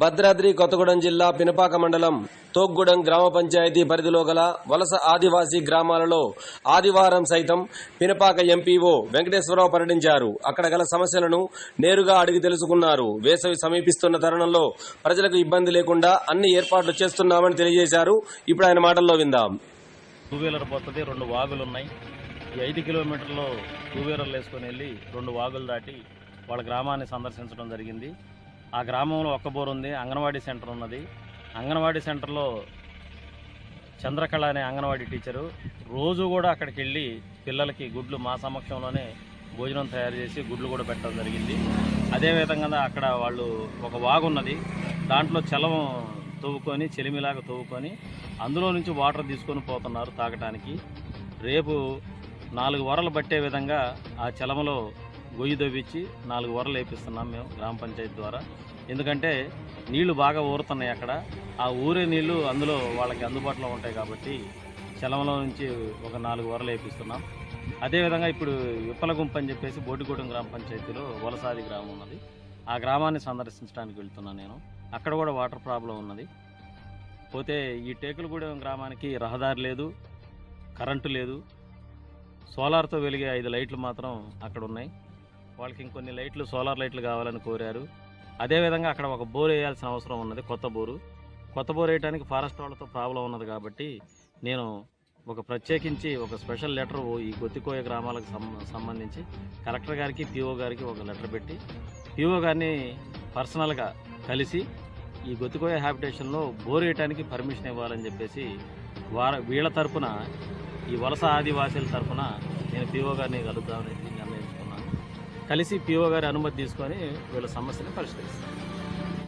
భద్రాద్రి కొత్తగూడెం జిల్లా పినపాక మండలం తోగ్గూడెం గ్రామ పంచాయతీ పరిధిలో గల వలస ఆదివాసీ గ్రామాలలో ఆదివారం సైతం పినపాక ఎంపీఓ వెంకటేశ్వరరావు పర్యటించారు అక్కడ గల సమస్యలను నేరుగా అడిగి తెలుసుకున్నారు. వేసవి సమీపిస్తున్న తరుణంలో ప్రజలకు ఇబ్బంది లేకుండా అన్ని ఏర్పాట్లు చేస్తున్నామని తెలియజేశారు. ఇప్పుడు ఆయన మాటల్లో విందాం. టూ వీలర్ పోతుంది రెండు వాగులు ఉన్నాయి ఈ ఐదు కిలోమీటర్లు టూ వీలర్లు వేసుకొని వెళ్ళి రెండు వాగులు దాటి వాళ్ళ గ్రామాన్ని సందర్శించడం జరిగింది. ఆ గ్రామంలో ఒక్క బోర్ ఉంది అంగన్వాడీ సెంటర్ ఉన్నది. అంగన్వాడీ సెంటర్లో చంద్రకళ అనే అంగన్వాడీ టీచరు రోజు కూడా అక్కడికి వెళ్ళి పిల్లలకి గుడ్లు మా సమక్షంలోనే భోజనం తయారు చేసి గుడ్లు కూడా పెట్టడం జరిగింది. అదేవిధంగా అక్కడ వాళ్ళు ఒక వాగున్నది దాంట్లో చలం తవ్వుకొని చెలిమిలాగా తవ్వుకొని అందులో నుంచి వాటర్ తీసుకొని పోతున్నారు తాగటానికి. రేపు నాలుగు వరలు పట్టే విధంగా ఆ చలమలో గొయ్యి దవ్వించి నాలుగు వరలు వేపిస్తున్నాం మేము గ్రామ పంచాయతీ ద్వారా. ఎందుకంటే నీళ్ళు బాగా ఊరుతున్నాయి అక్కడ. ఆ ఊరే నీళ్ళు అందులో వాళ్ళకి అందుబాటులో ఉంటాయి కాబట్టి చలంలో నుంచి ఒక నాలుగు వరలు వేపిస్తున్నాం. అదేవిధంగా ఇప్పుడు విప్పలగుంప అని చెప్పేసి బోటిగూడెం గ్రామ పంచాయతీలో వలసాది గ్రామం ఉన్నది. ఆ గ్రామాన్ని సందర్శించడానికి వెళ్తున్నాను నేను. అక్కడ కూడా వాటర్ ప్రాబ్లం ఉన్నది. పోతే ఈ టేకులగూడెం గ్రామానికి రహదారి లేదు కరెంటు లేదు. సోలార్తో వెలిగే ఐదు లైట్లు మాత్రం అక్కడ ఉన్నాయి. వాళ్ళకి ఇంకొన్ని లైట్లు సోలార్ లైట్లు కావాలని కోరారు. అదేవిధంగా అక్కడ ఒక బోర్ వేయాల్సిన అవసరం ఉన్నది కొత్త బోరు. కొత్త బోర్ వేయడానికి ఫారెస్ట్ వాళ్ళతో ప్రాబ్లం ఉన్నది కాబట్టి నేను ఒక ప్రత్యేకించి ఒక స్పెషల్ లెటర్ ఈ గొత్తికోయ గ్రామాలకు సం- సంబంధించి కలెక్టర్ గారికి పిఓ గారికి ఒక లెటర్ పెట్టి పిఓ గారిని పర్సనల్గా కలిసి ఈ గొత్తికోయ హ్యాబిటేషన్లో బోర్ వేయడానికి పర్మిషన్ ఇవ్వాలని చెప్పేసి వార వీళ్ళ తరపున ఈ వలస ఆదివాసీల తరపున నేను పిఓ గారిని కలుద్దామని నిర్ణయం కలిసి పిఓ గారి అనుమతి తీసుకొని వీళ్ళ సమస్యను పరిష్కరిస్తాను